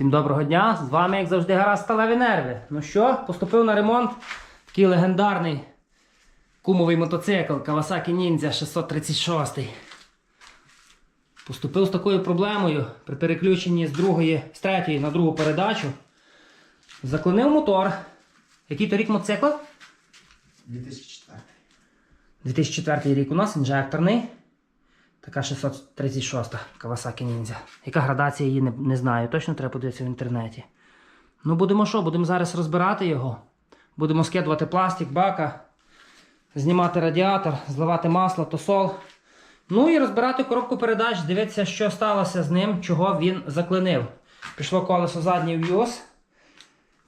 Всім доброго дня! З вами, як завжди, гаразд сталеві нерви. Ну що, поступив на ремонт такий легендарний кумовий мотоцикл Kawasaki Ninja 636. Поступив з такою проблемою при переключенні з другої, з третьої на другу передачу. Заклонив мотор. Який то рік мотоцикл? 2004. 2004 рік у нас інжекторний. Така 636 Kawasaki Ninja. Яка градація її не, не знаю. Точно треба подивитися в інтернеті. Ну, будемо що? Будемо зараз розбирати його. Будемо скидувати пластик, бака, знімати радіатор, зливати масло, тосол. Ну і розбирати коробку передач, дивитися, що сталося з ним, чого він заклинив. Пішло колесо заднє в юз.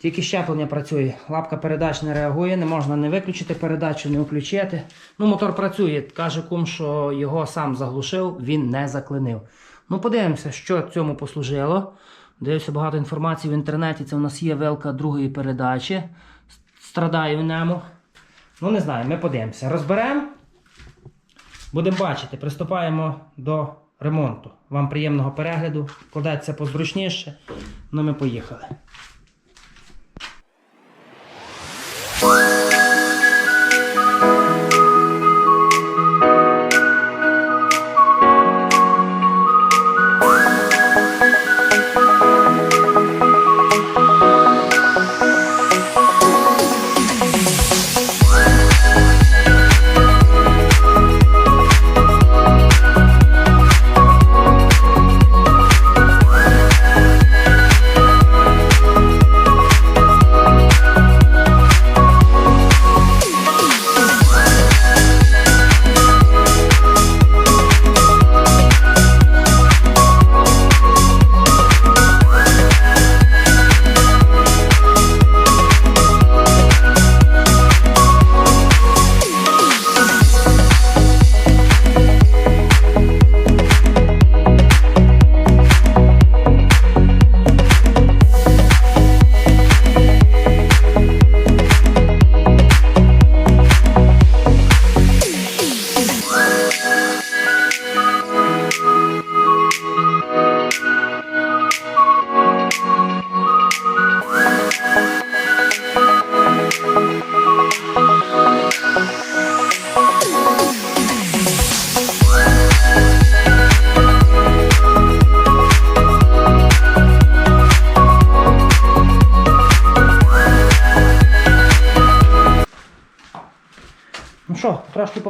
Тільки щеплення працює. Лапка передач не реагує, не можна не виключити передачу, не включити. Ну, мотор працює. Каже кум, що його сам заглушив, він не заклинив. Ну, подивимося, що цьому послужило. Дивився багато інформації в інтернеті. Це у нас є велка другої передачі. Страдає в ньому. Ну, не знаю, ми подивимося. Розберемо. Будемо бачити, приступаємо до ремонту. Вам приємного перегляду. Кладеться позручніше. Ну, ми поїхали.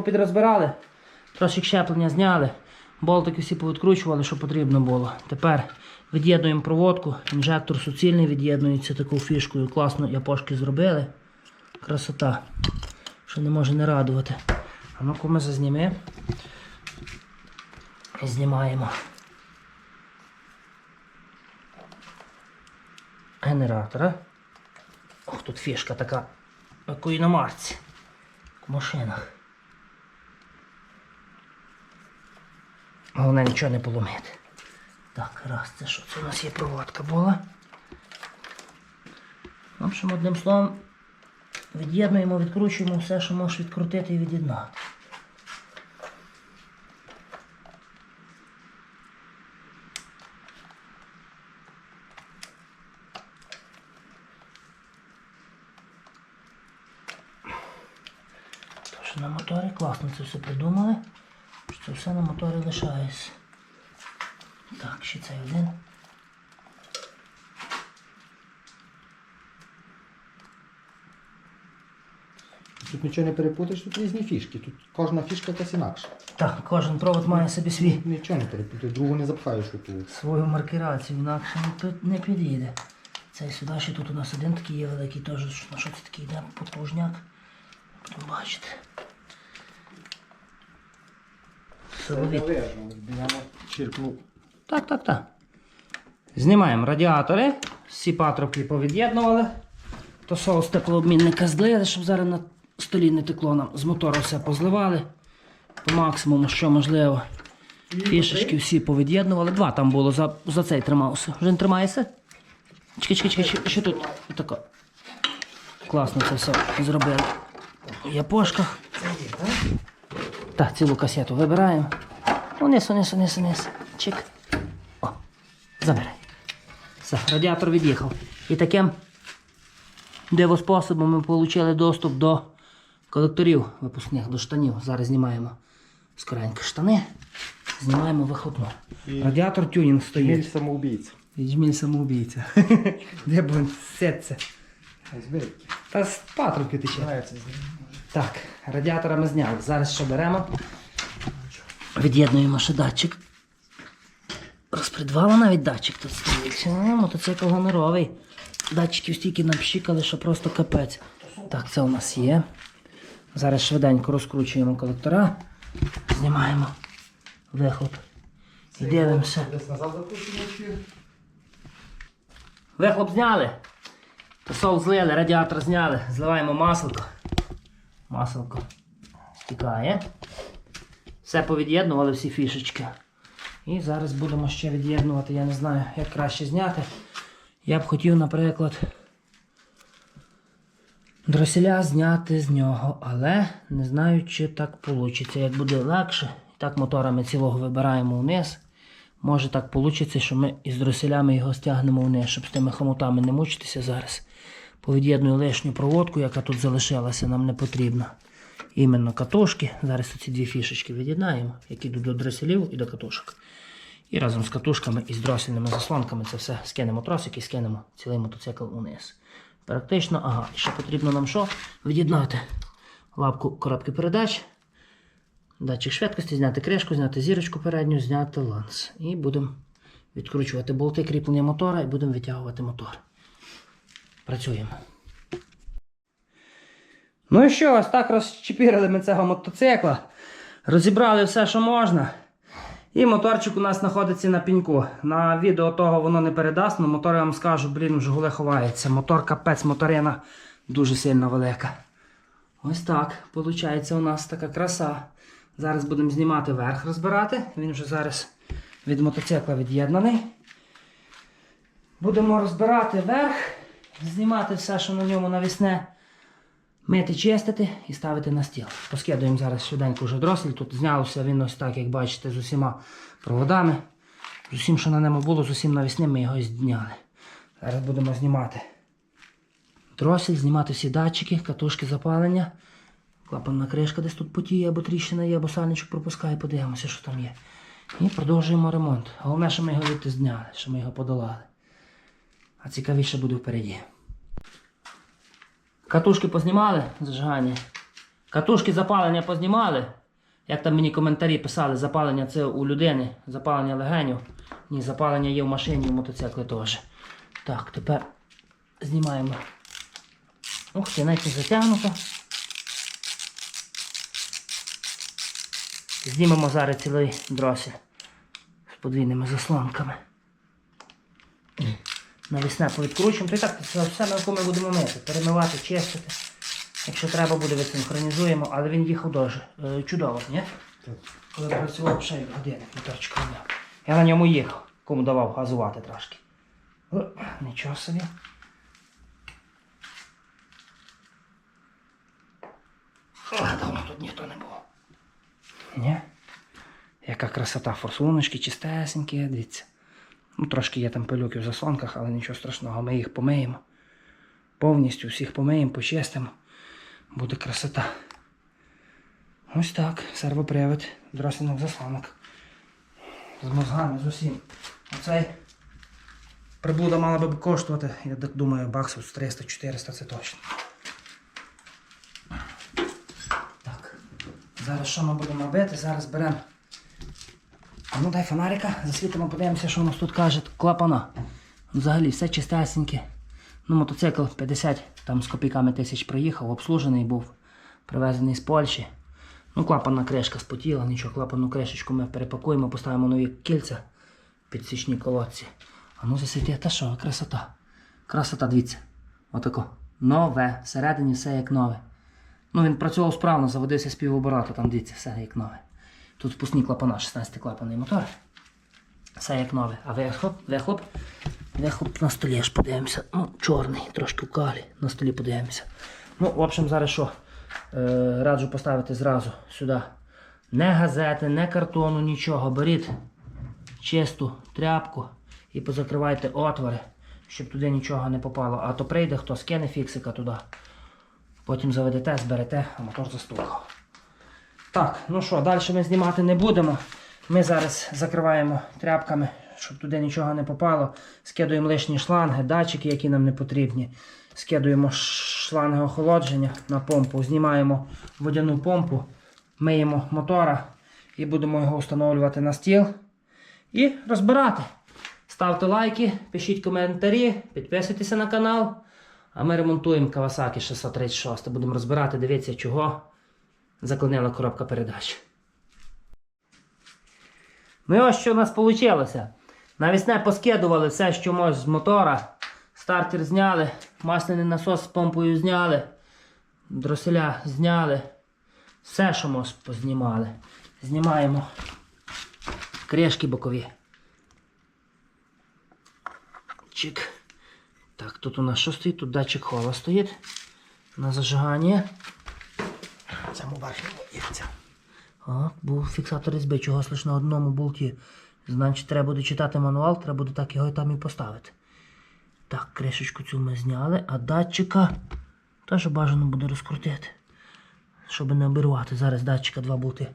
Попідрозбирали, трошки щеплення зняли, болтики всі повідкручували, що потрібно було. Тепер від'єднуємо проводку, інжектор суцільний від'єднується такою фішкою. Класно япошки зробили. Красота, що не може не радувати. А ну-ка ми зазніми. Знімаємо. Генератора. Ох, тут фішка така, як у іномарці в машинах. Головне нічого не поломити. Так, раз, це що? Це у нас є проводка була. Общем, одним словом, від'єднуємо, відкручуємо все, що можеш відкрутити і від'єднати. Тож на моторі класно це все придумали. Що все на моторі лишається. Так, ще цей один. Тут нічого не перепутаєш, тут різні фішки. Тут кожна фішка якась інакша. Так, кожен провод має собі свій Нічого не перепутаєш, другу не запхаєш у ту. свою маркерацію, інакше не, не підійде. Цей сюди ще тут у нас один такий є великий, теж на що це такий йде потужняк. Будемо бачити. Силовіт. Так, так, так. Знімаємо радіатори. Всі патрубки повід'єднували. То соус теплообмінника злили, щоб зараз на столі не текло нам. З мотора все позливали. По максимуму, що можливо. Фішечки всі повід'єднували. Два там було, за, за цей тримався. Вже не тримаєшся? Чекай, чекай, чекай, що, що тут? Отако. Класно це все зробили. У япошках. Так, цілу касету вибираємо. Униз, униз, униз, униз. Чик. О, забирай. Все, радіатор від'їхав. І таким дивоспособом ми отримали доступ до колекторів випускних, до штанів. Зараз знімаємо скоренько штани, знімаємо вихлопну. Радіатор тюнінг стоїть. самоубійця. Відьміль самоубійця. Де б він сеться? Зберіть. Та з патрубки тече. Так, радіатора ми зняли. Зараз що беремо? Від'єднуємо ще датчик. Розпредвала навіть датчик тут стоїть. Мотоцикл гоноровий. Датчиків стільки напщикали, що просто капець. Так, це у нас є. Зараз швиденько розкручуємо колектора. Знімаємо вихлоп. І дивимося. Вихлоп зняли. Тосол злили, радіатор зняли. Зливаємо масло. Масло стікає. Все повід'єднували, всі фішечки. І зараз будемо ще від'єднувати. Я не знаю, як краще зняти. Я б хотів, наприклад, дроселя зняти з нього, але не знаю, чи так вийде. Як буде легше, так моторами цілого вибираємо вниз. Може так вийде, що ми із дроселями його стягнемо вниз, щоб з тими хомутами не мучитися зараз. Повід'єдную лишню проводку, яка тут залишилася, нам не потрібна. Іменно катушки. Зараз ці дві фішечки від'єднаємо, які йдуть до дроселів і до катушок. І разом з катушками і з дросельними заслонками це все скинемо тросик і скинемо цілий мотоцикл униз. Практично, ага, ще потрібно нам що? Від'єднати лапку коробки передач, датчик швидкості, зняти кришку, зняти зірочку передню, зняти ланц. І будемо відкручувати болти кріплення мотора і будемо витягувати мотор. Працюємо. Ну і що, ось так розчепірили ми цього мотоцикла. Розібрали все, що можна. І моторчик у нас знаходиться на піньку. На відео того воно не передасть, але мотор я вам скажу, блін, вже гуле ховається. Мотор капець, моторина дуже сильно велика. Ось так. Виходить у нас така краса. Зараз будемо знімати верх розбирати. Він вже зараз від мотоцикла від'єднаний. Будемо розбирати верх, знімати все, що на ньому навісне. Мити, чистити і ставити на стіл. Поскидуємо зараз швиденько вже дросель. Тут знявся він ось так, як бачите, з усіма проводами. З усім, що на ньому було, з усім навісним ми його зняли. Зараз будемо знімати дросель, знімати всі датчики, катушки запалення. Клапанна кришка десь тут потіє, або тріщина є, або сальничок пропускає, подивимося, що там є. І продовжуємо ремонт. Головне, що ми його звідти зняли, що ми його подолали. А цікавіше буде впереді. Катушки познімали зажигання. Катушки запалення познімали. Як там мені коментарі писали, запалення це у людини, запалення легенів. Ні, запалення є в машині, в мотоциклі теж. Так, тепер знімаємо. Ух ти, навіть затягнуто. Знімемо зараз цілий дросіль з подвійними заслонками. Навісне повідкручуємо. То і так це все навколо ми будемо мити, перемивати, чистити. Якщо треба буде, відсинхронізуємо, але він їхав дуже е, чудово, ні? Так. Коли працював ще годинник моторчик робив. Я на ньому їхав, кому давав газувати трошки. О, нічого собі. О, давно тут ніхто не був. Ні? Яка красота, форсуночки чистесенькі, дивіться. Ну, трошки є там пилюки в заслонках, але нічого страшного, ми їх помиємо. Повністю всіх помиємо, почистимо. Буде красота. Ось так, сервопривід дросельних заслонок. З мозгами, з усім. Оцей приблуда мала би коштувати, я так думаю, баксів з 300-400 це точно. Так. Зараз що ми будемо робити? Зараз беремо. Ну дай фонарика, засвітимо, подивимося, що у нас тут каже клапана. Взагалі все чистесеньке. Ну, мотоцикл 50 там з копійками тисяч проїхав, обслужений був, привезений з Польщі. Ну, клапанна кришка спотіла, нічого, клапанну кришечку ми перепакуємо, поставимо нові кільця під січні колодці. А ну засвіти, та що, красота. Красота, дивіться. Отако. Нове. Всередині все як нове. Ну, він працював справно, заводився з півобороту, там дивіться, все як нове. Тут впускні клапана, 16 клапанний мотор. Все як нове. А вихлоп, вихлоп, вихлоп на столі аж подивимося. Ну, чорний, трошки в. На столі подивимося. Ну, в общем, зараз що? Е, раджу поставити зразу сюди. Не газети, не картону, нічого. Беріть чисту тряпку і позакривайте отвори. щоб туди нічого не попало. А то прийде, хто скине фіксика туди. Потім заведете, зберете, а мотор застукав. Так, ну що, далі ми знімати не будемо. Ми зараз закриваємо тряпками, щоб туди нічого не попало. Скидуємо лишні шланги, датчики, які нам не потрібні. Скидуємо шланги охолодження на помпу, знімаємо водяну помпу, миємо мотора і будемо його встановлювати на стіл і розбирати. Ставте лайки, пишіть коментарі, підписуйтеся на канал. А ми ремонтуємо Kawasaki 636. Будемо розбирати, дивіться, чого заклинила коробка передач. Ну і ось що у нас вийшло. Навісне поскидували все, що може з мотора. Стартер зняли, масляний насос з помпою зняли, дроселя зняли. Все, що може, познімали. Знімаємо кришки бокові. Чик. Так, тут у нас що стоїть? Тут датчик хола стоїть на зажигання. Цьому верхньому ірця. О, був фіксатор різьби, чогось лише на одному болті. Значить, треба буде читати мануал, треба буде так його і там і поставити. Так, кришечку цю ми зняли, а датчика теж бажано буде розкрутити. Щоб не обірвати. Зараз датчика два болти.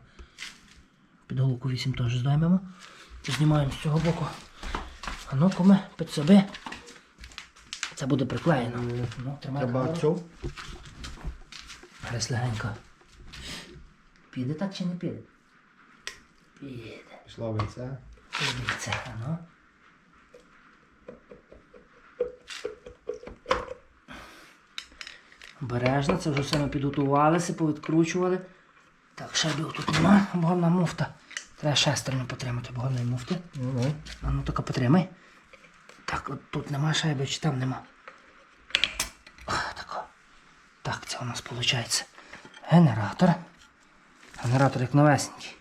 Під головку 8 теж здаймемо. Знімаємо з цього боку. А ну-ка ми під себе. Це буде приклеєно. Ну, Треба цю. Зараз легенько. Піде так чи не піде? Піде. Пішла вийце. Дивіться, ну. Обережно, це вже все ми підготувалися, повідкручували. Так, шайбів тут нема, обгонна муфта. Треба шестерню потримати обгонної муфти. Ну, А ну тільки потримай. Так, от тут нема шайби, чи там нема. О, тако. Так, це у нас виходить. Генератор. Генератор як новесенький.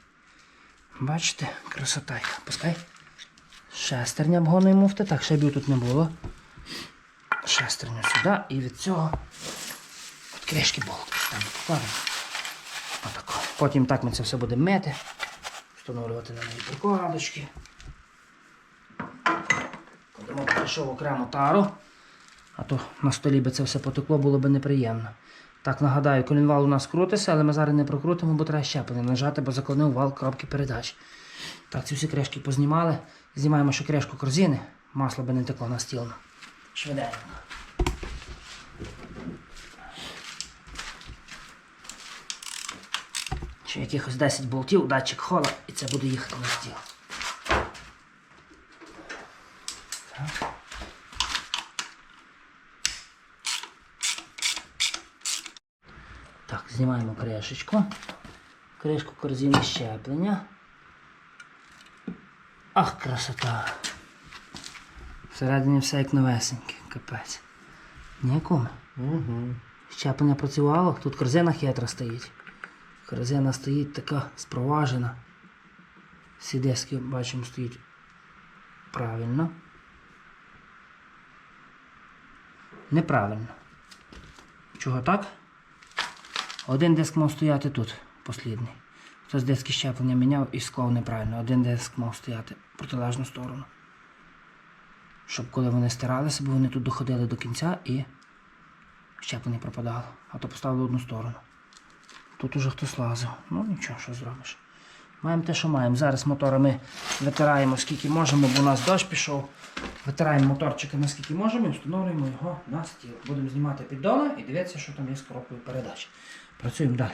Бачите, красота. Пускай. Шестерня обгонної муфти. Так, шайбів тут не було. Шестерню сюди і від цього. От кришки болт. Там покладемо. Отако. Потім так ми це все будемо мити. Встановлювати на неї прикладочки. Кладемо прийшов окремо тару. А то на столі би це все потекло, було б неприємно. Так, нагадаю, колінвал у нас крутиться, але ми зараз не прокрутимо, бо треба щеплення нажати, бо заклонив вал коробки передач. Так, ці всі кришки познімали. Знімаємо ще кришку корзини. Масло би не текло на стіл. Швиденько. Ще якихось 10 болтів, датчик хола, і це буде їхати на стіл. Так, знімаємо кришечку. Кришку корзини щеплення. Ах, красота. Всередині все як новесеньке, капець. Ніякому. Угу. Щеплення працювало, тут корзина хитра стоїть. Корзина стоїть така спроважена. Всі диски, бачимо, стоїть правильно. Неправильно. Чого так? Один диск мав стояти тут, послідний. Хтось диски щеплення міняв і склав неправильно. Один диск мав стояти в протилежну сторону. Щоб коли вони стиралися, бо вони тут доходили до кінця і щеплення пропадало. А то поставили одну сторону. Тут уже хтось лазив. Ну нічого, що зробиш. Маємо те, що маємо. Зараз мотора ми витираємо скільки можемо, бо у нас дощ пішов. Витираємо моторчики наскільки можемо і встановлюємо його на стіл. Будемо знімати піддони і дивитися, що там є з коробкою передач. Працюємо далі.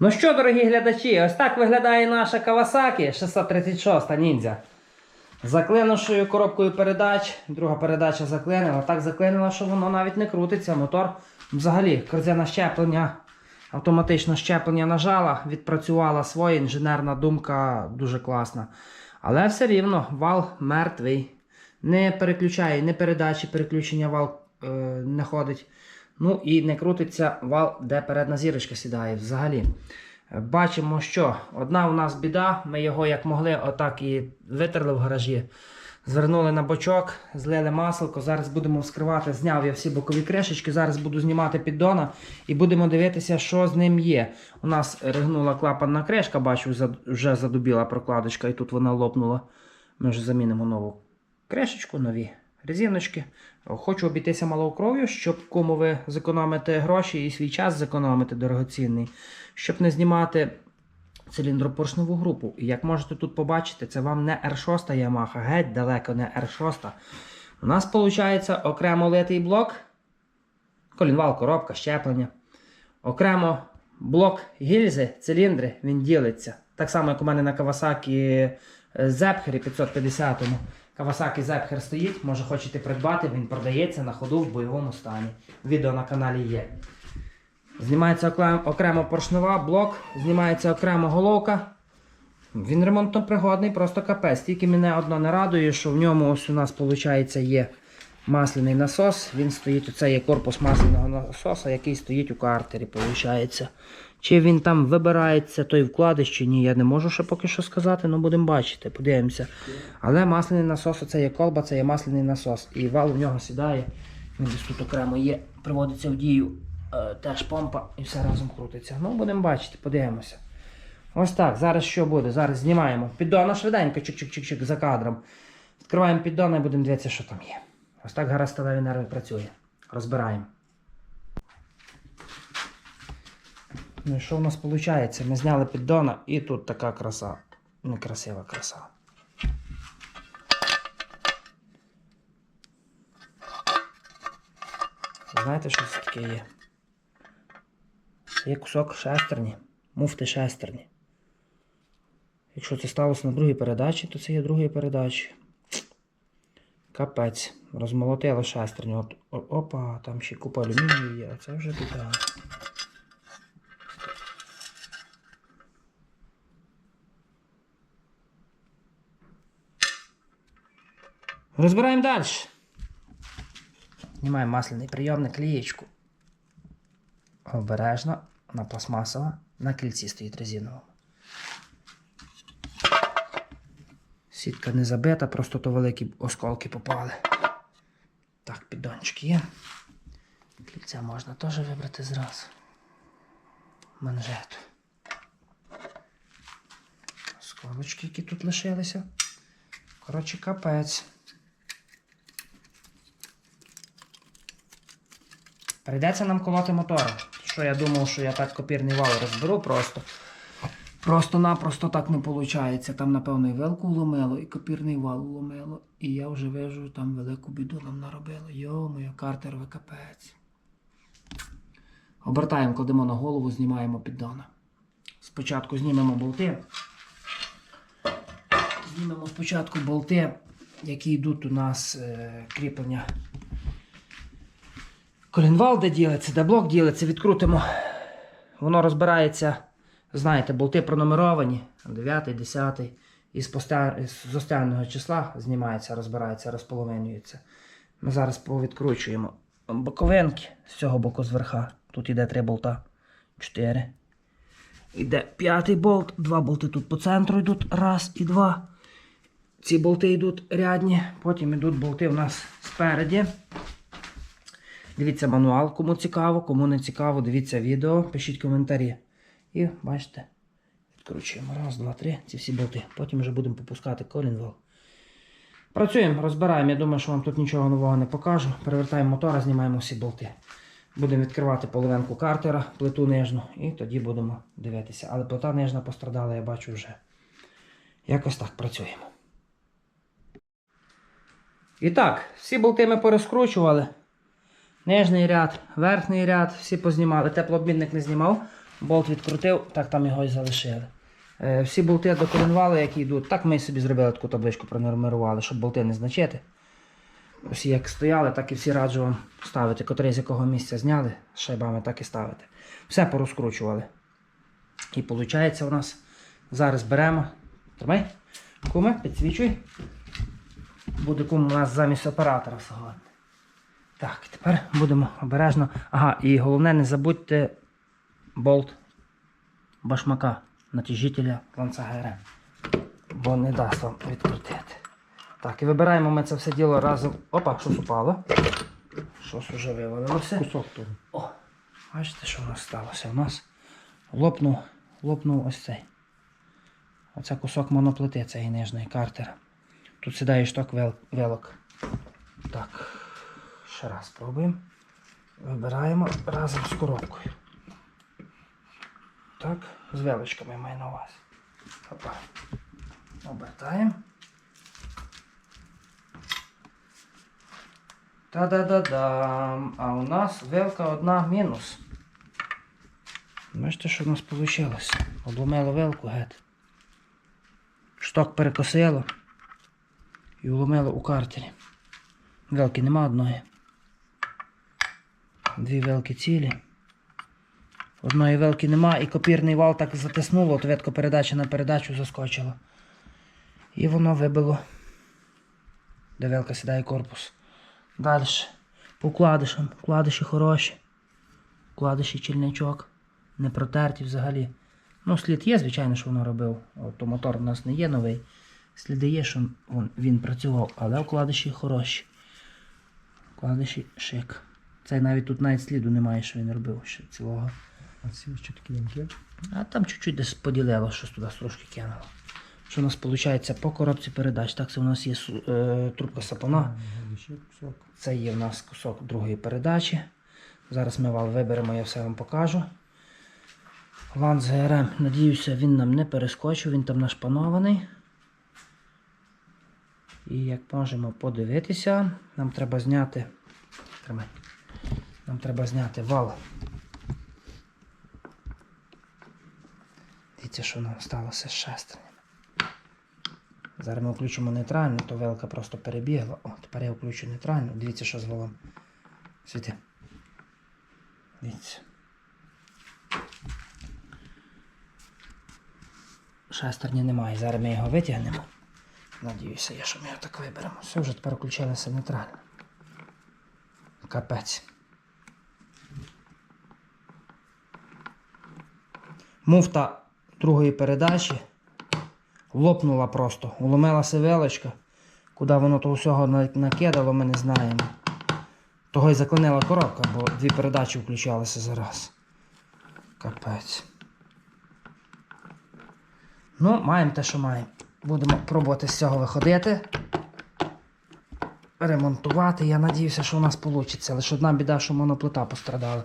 Ну що, дорогі глядачі, ось так виглядає наша Kawasaki 636 ніндзя. Заклинувшою коробкою передач, друга передача заклинила. Так заклинила, що воно навіть не крутиться. Мотор взагалі корзина щеплення, автоматично щеплення нажала, відпрацювала своє, інженерна думка дуже класна. Але все рівно вал мертвий. Не переключає, не передачі, переключення вал е, не ходить. Ну і не крутиться вал, де передна зірочка сідає взагалі. Бачимо, що одна у нас біда, ми його як могли, отак і витерли в гаражі. Звернули на бочок, злили маселко. Зараз будемо вскривати. Зняв я всі бокові кришечки. Зараз буду знімати піддона і будемо дивитися, що з ним є. У нас ригнула клапанна кришка, бачу, вже задубіла прокладочка, і тут вона лопнула. Ми вже замінимо нову кришечку, нові резиночки. Хочу обійтися малою кров'ю, щоб кому ви зекономите гроші і свій час зекономите дорогоцінний, щоб не знімати циліндропоршневу групу. І як можете тут побачити, це вам не R6 Yamaha, геть далеко не R6. У нас виходить окремо литий блок, колінвал, коробка, щеплення. Окремо блок гільзи, циліндри, він ділиться. Так само, як у мене на Kawasaki Zephyr 550. Kawasaki Zephyr стоїть, може хочете придбати, він продається на ходу в бойовому стані. Відео на каналі є. Знімається окремо поршнева, блок, знімається окремо головка. Він ремонтно пригодний, просто капець. Тільки мене одно не радує, що в ньому ось у нас виходить є масляний насос. Він стоїть, оце є корпус масляного насоса, який стоїть у картері, виходить. Чи він там вибирається той вкладиш, чи ні, я не можу ще поки що сказати, але будемо бачити, подивимося. Але масляний насос, це є колба, це є масляний насос. І вал в нього сідає. Він десь тут окремо є, приводиться в дію е, теж помпа і все разом крутиться. Ну, будемо бачити, подивимося. Ось так, зараз що буде? Зараз знімаємо піддона швиденько, чик-чик-чик-чик за кадром. Відкриваємо піддона і будемо дивитися, що там є. Ось так гаразд сталеві нерви працює. Розбираємо. Ну і що в нас виходить? Ми зняли піддона і тут така краса. Некрасива краса. Знаєте, що це таке є? Є кусок шестерні, муфти шестерні. Якщо це сталося на другій передачі, то це є другої передачі. Капець. Розмолотило шестерню. От, опа, там ще купа алюмінію є, а це вже біда. Розбираємо далі. Знімаємо масляний прийомник, лієчку. Обережно, вона пластмасова, на кільці стоїть резиновому. Сітка не забита, просто то великі осколки попали. Так, піддончик є. Кільця можна теж вибрати зразу. Манжету. Осколочки, які тут лишилися. Коротше, капець. Прийдеться нам колоти мотора. Що я думав, що я так копірний вал розберу просто. Просто-напросто так не виходить. Там, напевно, і велку вломило, і копірний вал вломило. І я вже вижу, там велику біду нам наробило. Йо-моє, картерове капець. Обертаємо, кладемо на голову, знімаємо піддона. Спочатку знімемо болти. Знімемо спочатку болти, які йдуть у нас е, кріплення. Колінвал де ділиться, де блок ділиться, відкрутимо. Воно розбирається, знаєте, болти пронумеровані, 9, 10, із, постя... із останнього числа знімається, розбирається, розполовинюється. Ми зараз повідкручуємо боковинки з цього боку зверха. Тут іде три болта. 4. Іде п'ятий болт, два болти тут по центру йдуть, раз і два. Ці болти йдуть рядні, потім йдуть болти у нас спереді. Дивіться мануал, кому цікаво, кому не цікаво, дивіться відео, пишіть коментарі. І бачите, відкручуємо. Раз, два, три, ці всі болти. Потім вже будемо попускати колінвал. Працюємо, розбираємо. Я думаю, що вам тут нічого нового не покажу. Перевертаємо мотора, знімаємо всі болти. Будемо відкривати половинку картера, плиту нижну, і тоді будемо дивитися. Але плита нижна пострадала, я бачу вже. Якось так працюємо. І так, всі болти ми порозкручували. Нижній ряд, верхній ряд, всі познімали. Теплообмінник не знімав, болт відкрутив, так там його і залишили. Е, всі болти докоренували, які йдуть. Так ми собі зробили таку табличку, пронумерували, щоб болти не значити. Всі як стояли, так і всі раджу вам ставити, котрий з якого місця зняли, шайбами так і ставити. Все порозкручували. І виходить у нас зараз беремо. Тримай, куме, підсвічуй. Буде кум у нас замість оператора сьогодні. Так, тепер будемо обережно. Ага, і головне, не забудьте болт башмака натяжителя ланца ГРМ. Бо не дасть вам відкрутити. Так, і вибираємо ми це все діло разом. Опа, щось упало. Щось уже вивалилося. Кусок того. О, бачите, що у нас сталося? У нас лопнув, лопнув ось цей. Оце кусок моноплити цієї нижньої картера. Тут сідає шток вел- велок. Так. Ще раз пробуємо. Вибираємо разом з коробкою. Так, з велочками маю на увазі. Опа. Обертаємо. Та-да-да-дам. А у нас велка одна мінус. Бачите, що в нас вийшло? Обломило велку геть. Шток перекосило і вломило у картері. Велки нема одної. Дві велки цілі. Одної велки нема і копірний вал так затиснуло, от ветко передача на передачу заскочило. І воно вибило. Де велка сідає корпус. Далі. По вкладишам. Вкладиші хороші. Вкладиші чільничок. Не протерті взагалі. Ну, слід є, звичайно, що воно робив. От, то мотор у нас не є новий. Сліди є, що він, він працював, але вкладиші хороші. Вкладиші шик. Цей навіть тут навіть сліду немає, що він робив ще цілого. А ці ще такі ямки. А там чуть-чуть десь поділило, щось туди трошки кинуло. Що у нас виходить по коробці передач? Так, це у нас є е, трубка сапона. Це є в нас кусок другої передачі. Зараз ми вал виберемо, я все вам покажу. Лан з ГРМ, надіюся, він нам не перескочив, він там нашпанований. І як можемо подивитися, нам треба зняти. Тримай. Нам треба зняти вал. Дивіться, що нам сталося з шестернями. Зараз ми включимо нейтральну, то велка просто перебігла. О, тепер я включу нейтральну. Дивіться, що з валом. Світи. Дивіться. Шестерні немає. Зараз ми його витягнемо. Надіюся, я, що ми його так виберемо. Все, вже тепер включилося нейтрально. Капець. Муфта другої передачі лопнула просто. Уломилася велочка. Куди воно того всього накидало, ми не знаємо. Того й заклинила коробка, бо дві передачі включалися зараз. Капець. Ну, маємо те, що маємо. Будемо пробувати з цього виходити. Ремонтувати. Я надіюся, що у нас вийде. Лише одна біда, що моноплита пострадала.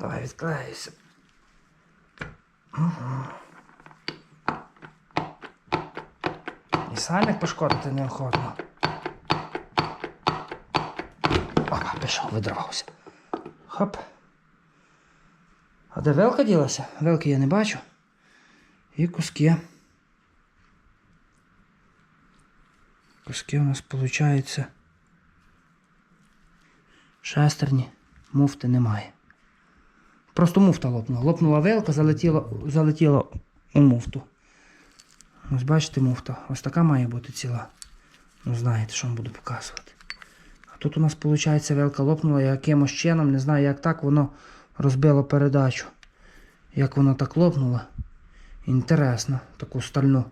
Давай відклеюся. І сальник пошкодити неохотно. Опа, пішов, видравався. Хоп. А де велка ділася? Велки я не бачу. І куски. Куски у нас виходить. Шестерні, муфти немає. Просто муфта лопнула. Лопнула велка, залетіла, залетіла у муфту. Ось бачите муфта. Ось така має бути ціла. Ну, знаєте, що вам буду показувати. А тут у нас, виходить, велка лопнула якимось чином, не знаю, як так, воно розбило передачу. Як воно так лопнуло. Інтересно, таку стальну.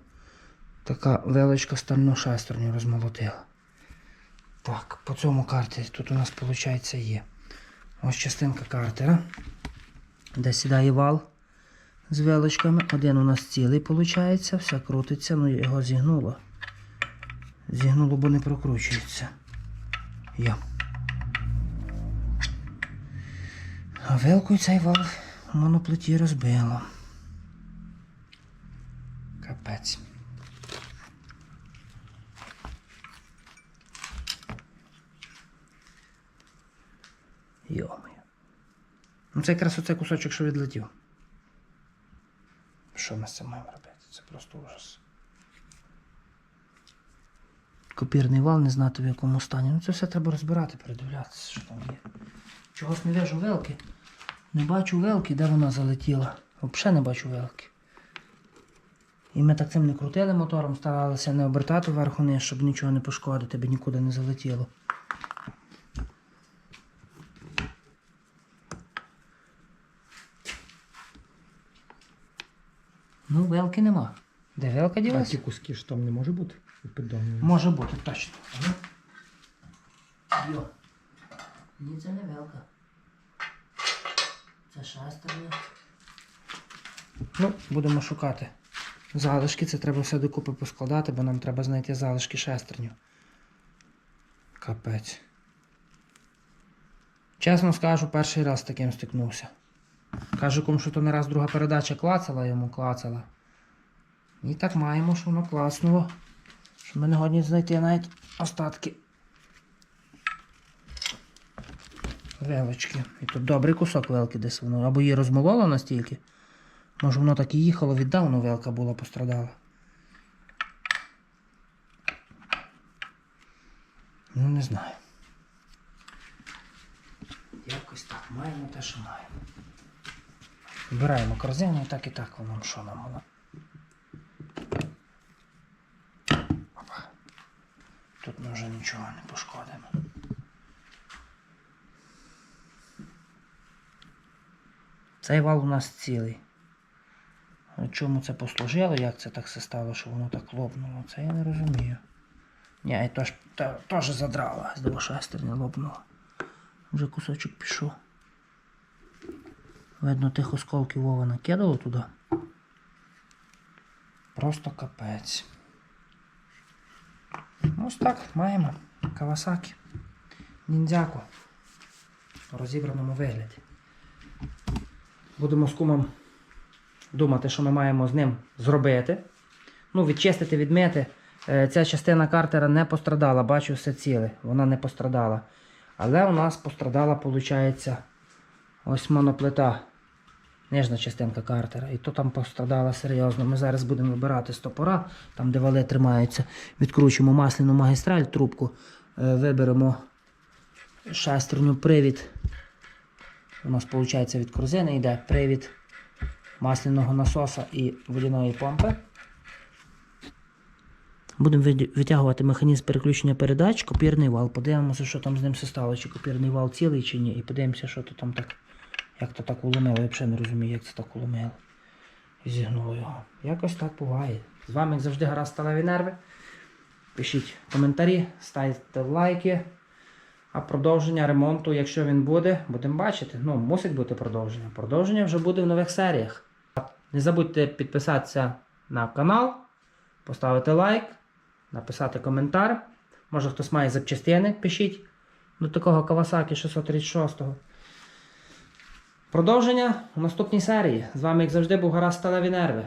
Така величка стальну шестерню розмолотила. Так, по цьому картері тут у нас, виходить, є. Ось частинка картера, де сідає вал з величками. Один у нас цілий, виходить, все крутиться, ну його зігнуло. Зігнуло, бо не прокручується. Йо. А велкою цей вал в моноплиті розбило. Капець. Йомаю. Ну це якраз оцей кусочок, що відлетів. Що ми з цим маємо робити? Це просто ужас. Копірний вал не знати в якому стані. Ну це все треба розбирати, передивлятися, що там є. Чогось не вижу велки. Не бачу велки, де вона залетіла. Взагалі не бачу велки. І ми так цим не крутили мотором, старалися не обертати вверху вниз, щоб нічого не пошкодити, аби нікуди не залетіло. Ну, велки нема. Де велка А ділася? ті куски ж там не може бути? у? Може бути, точно. Йо. Ні, це не велка. Це шестерня. Ну, будемо шукати. залишки. Це треба все докупи поскладати, бо нам треба знайти залишки шестерню. Капець. Чесно скажу, перший раз з таким стикнувся. Каже, кому що то не раз друга передача клацала йому клацала. І так маємо, що воно клацнуло. Що ми не годні знайти навіть остатки. Велочки. І тут добрий кусок велки десь воно. Або її розмололо настільки. Може воно так і їхало віддавно велка була пострадала. Ну не знаю. Якось так, маємо те, що маємо. Вибираємо корзину і так і так воно що нам воно. Тут ми вже нічого не пошкодимо. Цей вал у нас цілий. Чому це послужило? Як це так все стало, що воно так лопнуло? Це я не розумію. Ні, і теж задрало, з два шестерня лопнуло. Вже кусочок пішов. Видно, тих осколків Вова накидало туди. Просто капець. Ось так, маємо. Кавасакі. Ніндзяку. В розібраному вигляді. Будемо з кумом думати, що ми маємо з ним зробити. Ну, відчистити, відмити. Е, Ця частина картера не пострадала, бачу все ціле. Вона не пострадала. Але у нас пострадала, виходить, ось моноплита. Нижня частинка картера. І то там пострадала серйозно. Ми зараз будемо вибирати стопора, там де вали тримаються. Відкручуємо масляну магістраль, трубку, е, виберемо шестерню привід. У нас виходить від корзини йде привід масляного насоса і водяної помпи. Будемо витягувати механізм переключення передач, копірний вал. Подивимося, що там з ним все стало, чи копірний вал цілий, чи ні. І подивимося, що то там так, як то так уломило. Я взагалі не розумію, як це так уломило. І зігнуло його. Якось так буває. З вами, як завжди, гаразд сталеві нерви. Пишіть коментарі, ставте лайки. А продовження ремонту, якщо він буде, будемо бачити. Ну, мусить бути продовження. Продовження вже буде в нових серіях. Не забудьте підписатися на канал, поставити лайк, написати коментар. Може хтось має запчастини, пишіть до такого Kawasaki 636. Продовження у наступній серії. З вами, як завжди, був Гаразд Сталеві Нерви.